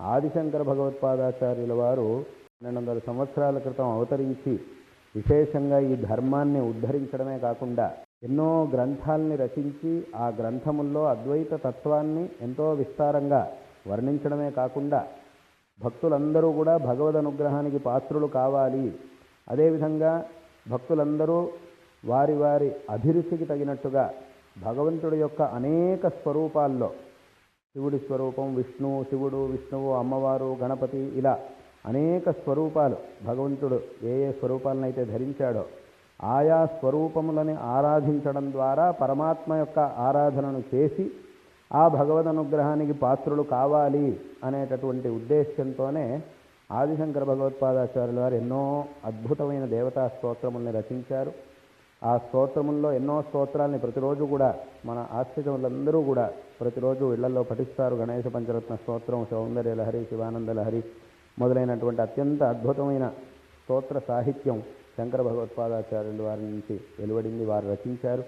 ఆదిశంకర భగవత్పాదాచార్యుల వారు పన్నెండు వందల సంవత్సరాల క్రితం అవతరించి విశేషంగా ఈ ధర్మాన్ని ఉద్ధరించడమే కాకుండా ఎన్నో గ్రంథాలని రచించి ఆ గ్రంథముల్లో అద్వైత తత్వాన్ని ఎంతో విస్తారంగా వర్ణించడమే కాకుండా భక్తులందరూ కూడా భగవద్ అనుగ్రహానికి పాత్రులు కావాలి. అదేవిధంగా భక్తులందరూ వారి వారి అభిరుచికి తగినట్టుగా భగవంతుడి యొక్క అనేక స్వరూపాల్లో శివుడి స్వరూపం విష్ణు శివుడు విష్ణువు అమ్మవారు గణపతి ఇలా అనేక స్వరూపాలు. భగవంతుడు ఏ ఏ స్వరూపాలనైతే ధరించాడో ఆయా స్వరూపములని ఆరాధించడం ద్వారా పరమాత్మ యొక్క ఆరాధనను చేసి ఆ భగవద్ అనుగ్రహానికి పాత్రులు కావాలి అనేటటువంటి ఉద్దేశ్యంతోనే ఆదిశంకర భగవత్పాదాచార్యుల వారు ఎన్నో అద్భుతమైన దేవతా స్తోత్రముల్ని రచించారు. ఆ స్తోత్రముల్లో ఎన్నో స్తోత్రాలని ప్రతిరోజు కూడా మన ఆశ్రితములందరూ కూడా ప్రతిరోజు ఇళ్ళలో పఠిస్తారు. గణేశ పంచరత్న స్తోత్రం సౌందర్య లహరి శివానంద లహరి మొదలైనటువంటి అత్యంత అద్భుతమైన స్తోత్ర సాహిత్యం శంకర భగవత్పాదాచార్యుల వారి నుంచి వెలువడింది వారు రచించారు.